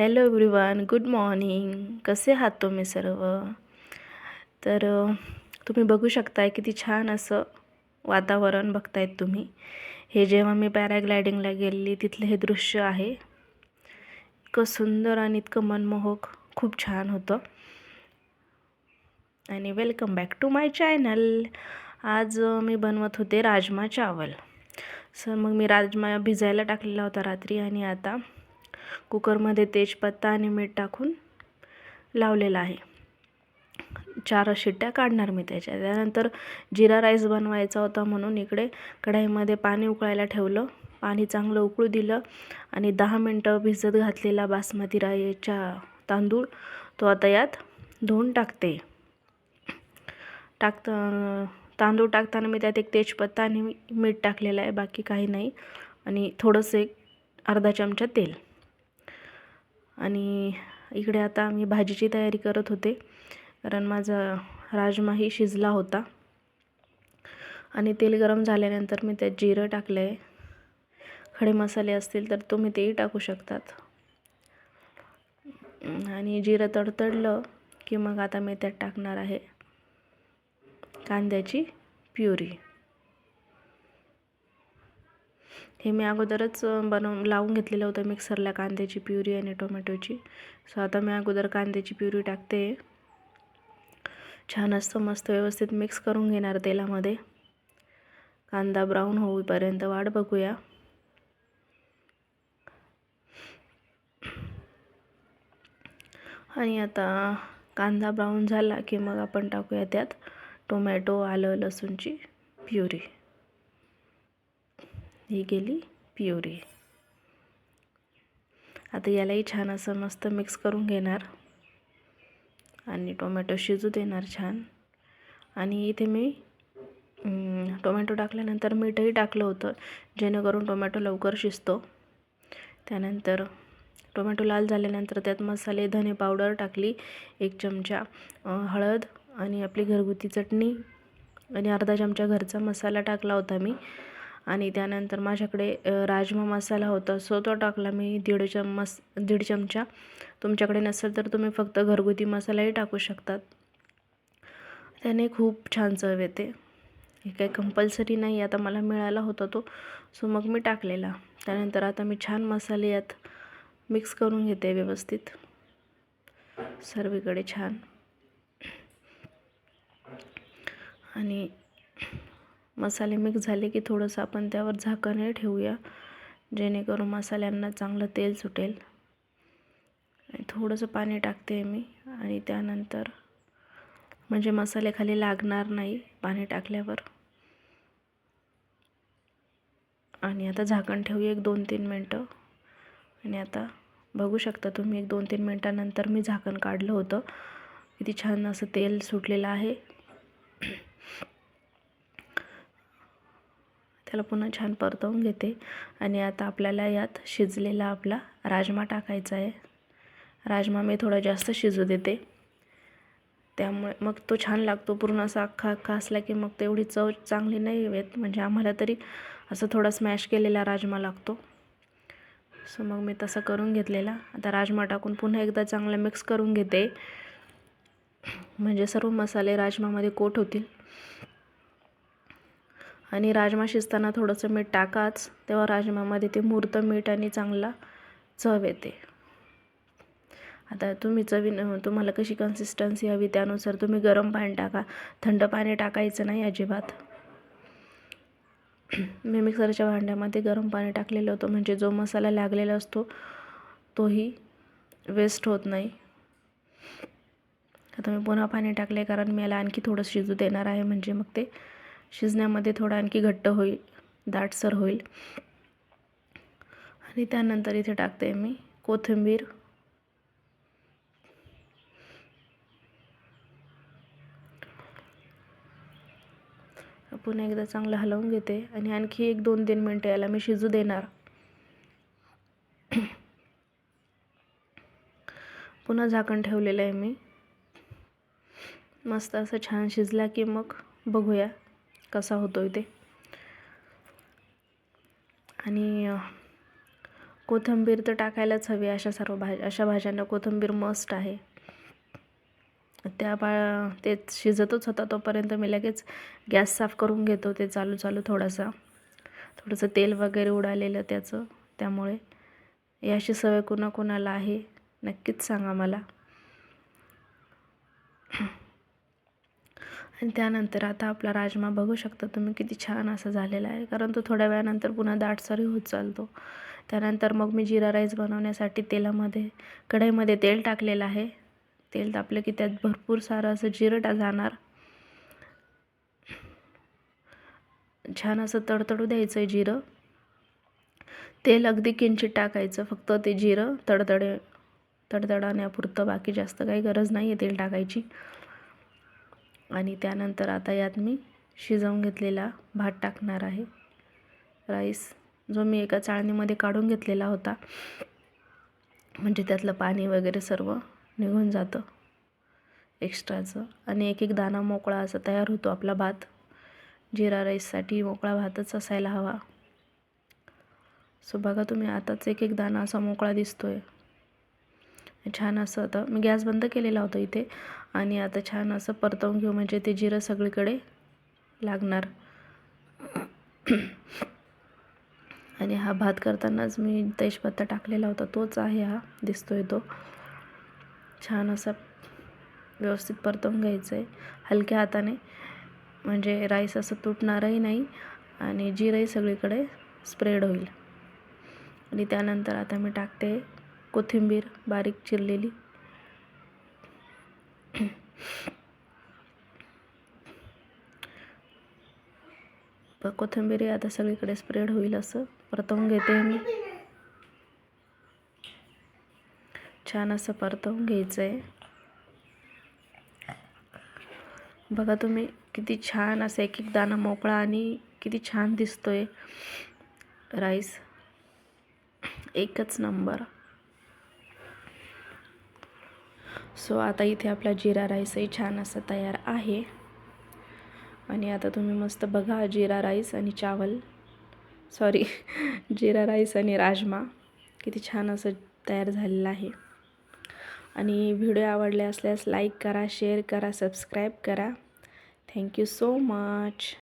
Hello everyone good morning. कसे आहात तुम्ही सर्व? तर तुम्ही बघू शकताय किती छान असं वातावरण बघतायत तुम्ही. हे जेव्हा मी पॅराग्लायडिंगला गेलेली तिथलं हे दृश्य आहे. इतकं सुंदर आणि इतकं मनमोहक खूप छान होतं. आणि welcome back to my channel. आज मी बनवत होते राजमा चावल. सर मग मी राजमा भिजायला टाकलेला होता रात्री आणि आता कुकरमध्ये तेजपत्ता आणि मीठ टाकून लावलेला आहे. चार शिट्ट्या काढणार मी त्याच्या त्यानंतर जिरा राईस बनवायचा होता म्हणून इकडे कढाईमध्ये पाणी उकळायला ठेवलं. पाणी चांगलं उकळू दिलं आणि दहा मिनटं भिजत घातलेला बासमती राईच्या तांदूळ तो आता यात धुवून टाकते. टाकता तांदूळ टाकताना मी त्यात एक तेजपत्ता आणि मीठ टाकलेलं आहे. बाकी काही नाही. आणि थोडंसं एक अर्धा चमचा तेल. आणि इकडे आता मी भाजीची तयारी करत होते. कारण माझा राजमाही शिजला होता. आणि तेल गरम झाल्यानंतर मी त्यात जिरं टाकलं आहे खडे मसाले असतील तर तुम्ही तेही टाकू शकतात. आणि जिरं तडतडलं की मग आता मी त्यात टाकणार आहे कांद्याची प्युरी. हे मी अगोदरच बनवून लावून घेतलेलं होतं मिक्सरला कांद्याची प्युरी आणि टोमॅटोची. सो आता मी अगोदर कांद्याची प्युरी टाकते. छान असतं मस्त व्यवस्थित मिक्स करून घेणार तेलामध्ये. कांदा ब्राऊन होईपर्यंत वाट बघूया. आणि आता कांदा ब्राऊन झाला की मग आपण टाकूया त्यात टोमॅटो आलं लसूणची प्युरी. ही गेली प्युरी. आता यालाही छान असं मस्त मिक्स करून घेणार. आणि टोमॅटो शिजू देणार छान. आणि इथे मी टोमॅटो टाकल्यानंतर मीठही टाकलं होतं जेणेकरून टोमॅटो लवकर शिजतो. त्यानंतर टोमॅटो लाल झाल्यानंतर त्यात मसाले धने पावडर टाकली एक चमचा हळद आणि आपली घरगुती चटणी आणि अर्धा चमचा घरचा मसाला टाकला होता मी. आणि त्यानंतर माझ्याकडे राजमा मसाला होता. सो तो टाकला मी दीड चम्मच दीड चमचा. तुमच्याकडे नसेल तर तुम्ही फक्त घरगुती मसालाही टाकू शकतात. त्याने खूप छान चव येते. हे काही कंपल्सरी नाही आता मला मिळाला होता तो. सो मग मी टाकलेला. त्यानंतर आता मी छान मसाले यात मिक्स करून घेते व्यवस्थित. सर्वीकडे छान. आणि मसाले मिक्स झाले की थोडंसं आपण त्यावर झाकणही ठेवूया जेणेकरून मसाल्यांना चांगलं तेल सुटेल. आणि थोडंसं पाणी टाकते मी आणि त्यानंतर म्हणजे मसाले खाली लागणार नाही पाणी टाकल्यावर. आणि आता झाकण ठेवूया एक दोन तीन मिनटं. आणि आता बघू शकता तुम्ही एक दोन तीन मिनटानंतर मी झाकण काढलं होतं. किती छान असं तेल सुटलेलं आहे. त्याला पुन्हा छान परतवून घेते. आणि आता आपल्याला यात शिजलेला आपला राजमा टाकायचा आहे. राजमा मी थोडा जास्त शिजू देते. त्यामुळे मग तो छान लागतो. पूर्ण असा अख्खा अख्खा असला की मग तेवढी चव चांगली नाही येत. म्हणजे आम्हाला तरी असं थोडा स्मॅश केलेला राजमा लागतो. सो मग मी तसं करून घेतलेला. आता राजमा टाकून पुन्हा एकदा चांगलं मिक्स करून घेते. म्हणजे सर्व मसाले राजमामध्ये कोट होतील. आणि राजमा शिजताना थोडंसं मीठ टाकाच. तेव्हा राजमामध्ये ते मुरतं मीठ आणि चांगला चव येते. आता तुम्ही चवीन तुम्हाला कशी कन्सिस्टन्सी हवी त्यानुसार तुम्ही गरम पाणी टाका. थंड पाणी टाकायचं नाही अजिबात. मी मिक्सरच्या भांड्यामध्ये गरम पाणी टाकलेलं होतं. म्हणजे जो मसाला लागलेला असतो तोही वेस्ट होत नाही. आता मी पुन्हा पाणी टाकले कारण मी याला आणखी थोडं शिजू देणार आहे. म्हणजे मग ते शिजण्यामध्ये थोडं आणखी घट्ट होईल दाटसर होईल. आणि त्यानंतर इथे टाकते मी कोथिंबीर. पुन्हा एकदा चांगलं हलवून घेते आणि आणखी एक दोन तीन मिनटं याला मी शिजू देणार. पुन्हा झाकण ठेवलेलं आहे मी. मस्त असं छान शिजला की मग बघूया. कसा होतो ते. आणि कोथिंबीर तर टाकायलाच हवी अशा सर्व भाज्या अशा भाज्यांना कोथिंबीर मस्ट आहे. त्या बा ते शिजतच होता तोपर्यंत मी लगेच गॅस साफ करून घेतो ते चालू चालू थोडासा. थोडंसं तेल वगैरे उडालेलं त्याचं त्यामुळे. याची सवय कुणाकुणाला आहे नक्कीच सांगा मला. आणि त्यानंतर आता आपला राजमा बघू शकता तुम्ही किती छान असा झालेला आहे. कारण तो थोड्या वेळानंतर पुन्हा दाटसरही होत चालतो. त्यानंतर मग मी जिरा राईस बनवण्यासाठी तेलामध्ये कढईमध्ये तेल टाकलेलं आहे. तेल तापलं की त्यात भरपूर सारं असं जिरं टा जाणार. छान असं तडतडू द्यायचं आहे जिरं. तेल अगदी किंचित टाकायचं फक्त ते जिरं तडतडे तडतडाण्यापुरतं. बाकी जास्त काही गरज नाही आहे तेल टाकायची. आणि त्यानंतर आता यात मी शिजवून घेतलेला भात टाकणार आहे. राईस जो मी एका चाळणीमध्ये काढून घेतलेला होता. म्हणजे त्यातलं पाणी वगैरे सर्व निघून जातं. एक्स्ट्राचं. आणि एक एक दाणा मोकळा असा तयार होतो आपला भात. जिरा राईससाठी मोकळा भातच असायला हवा. सो बघा तुम्ही आताच एक एक दाणा असा मोकळा दिसतो आहे छान असं होतं मी गॅस बंद केलेला होता इथे. आणि आता छान असं परतवून घेऊ म्हणजे ते जिरं सगळीकडे लागणार. आणि हा भात करतानाच मी तेजपत्ता टाकलेला होता. तोच आहे हा दिसतोय तो. छान असा व्यवस्थित परतवून घ्यायचं आहे हलक्या हाताने. म्हणजे राईस असं तुटणारही नाही आणि जिरंही सगळीकडे स्प्रेड होईल. आणि त्यानंतर आता मी टाकते कोथिंबीर बारीक चिरलेली. कोथिंबीर आता सगळीकडे स्प्रेड होईल असं परतवून घेते मी. छान असं परतवून घ्यायचं आहे बघा तुम्ही किती छान असं एक एक दाणा मोकळा आणि किती छान दिसतोय. राईस एकच नंबर. सो आता इथे आपला जिरा राईसही छान असा तयार आहे. आणि आता तुम्ही मस्त बघा जिरा राईस आणि चावल. सॉरी जिरा राईस आणि राजमा. किती छान असं तयार झालेलं आहे. आणि व्हिडिओ आवडले असल्यास लाईक करा शेअर करा सबस्क्राईब करा. Thank you so much